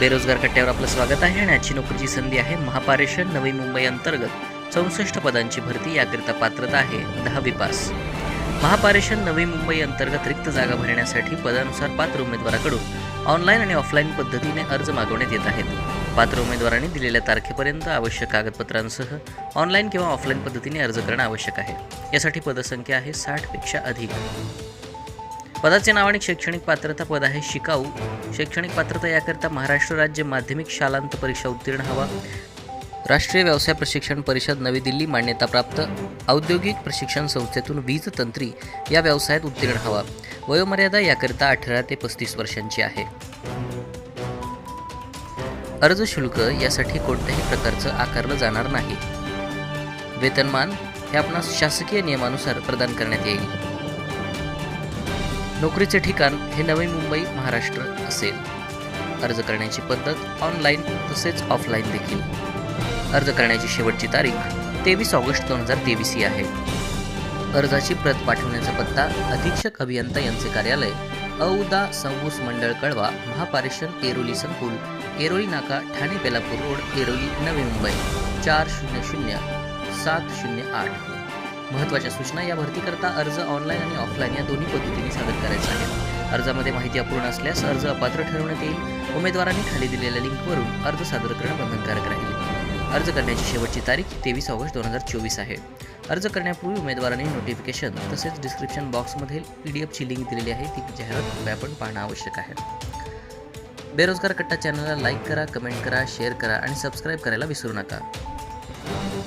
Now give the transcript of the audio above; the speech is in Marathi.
बेरोजगार कट्ट्यावर आपलं स्वागत आहे आणि आजची नोकरीची संधी आहे महापारेषण नवी मुंबई अंतर्गत. चौसष्ट पदांची भरती याकरिता पात्रता आहे दहावी पास. महापारेषण नवी मुंबई अंतर्गत रिक्त जागा भरण्यासाठी पदानुसार पात्र उमेदवाराकडून ऑनलाईन आणि ऑफलाईन पद्धतीने अर्ज मागवण्यात येत आहेत. पात्र उमेदवारांनी दिलेल्या तारखेपर्यंत आवश्यक कागदपत्रांसह ऑनलाईन किंवा ऑफलाईन पद्धतीने अर्ज करणं आवश्यक आहे. यासाठी पदसंख्या आहे साठपेक्षा अधिक. पदाचे नाव आणि शैक्षणिक पात्रता पद आहे शिकाऊ. शैक्षणिक पात्रता याकरिता महाराष्ट्र राज्य माध्यमिक शालांत परीक्षा उत्तीर्ण हवा. राष्ट्रीय व्यवसाय प्रशिक्षण परिषद नवी दिल्ली मान्यताप्राप्त औद्योगिक प्रशिक्षण संस्थेतून वीज तंत्री या व्यवसायात उत्तीर्ण हवा. वयोमर्यादा याकरिता अठरा ते पस्तीस वर्षांची आहे. अर्ज शुल्क यासाठी कोणत्याही प्रकारचं आकारलं जाणार नाही. वेतनमान हे आपणास शासकीय नियमानुसार प्रदान करण्यात येईल. नोकरीचे ठिकाण हे नवी मुंबई महाराष्ट्र असेल. अर्ज करण्याची पद्धत ऑनलाईन तसेच ऑफलाईन देखील. अर्ज करण्याची शेवटची तारीख तेवीस ऑगस्ट दोन हजार तेवीस ही आहे. अर्जाची प्रत पाठवण्याचा पत्ता अधीक्षक अभियंता यांचे कार्यालय औदा संवूस मंडळ कळवा महापारेषण एरोली संकुल एरोली नाका ठाणे बेलापूर रोड एरोली नवी मुंबई चार शून्य शून्य सात शून्य आठ. महत्त्वाच्या सूचना या भरतीकरता अर्ज ऑनलाईन आणि ऑफलाईन या दोन्ही पद्धतीने सादर करायचा आहे अर्जामध्ये माहिती अपूर्ण असल्यास अर्ज अपात्र ठरवण्यात येईल. उमेदवारांनी खाली दिलेल्या लिंकवरून अर्ज सादर करणं बंधनकारक राहील. अर्ज करण्याची शेवटची तारीख तेवीस ऑगस्ट दोन हजार चोवीस आहे. अर्ज करण्यापूर्वी उमेदवारांनी नोटिफिकेशन तसेच डिस्क्रिप्शन बॉक्समधील पी डी एफची लिंक दिलेली आहे. ती जाहिरात कृपया आपण पाहणं आवश्यक आहे. बेरोजगार कट्टा चॅनलला लाईक करा कमेंट करा शेअर करा आणि सबस्क्राईब करायला विसरू नका.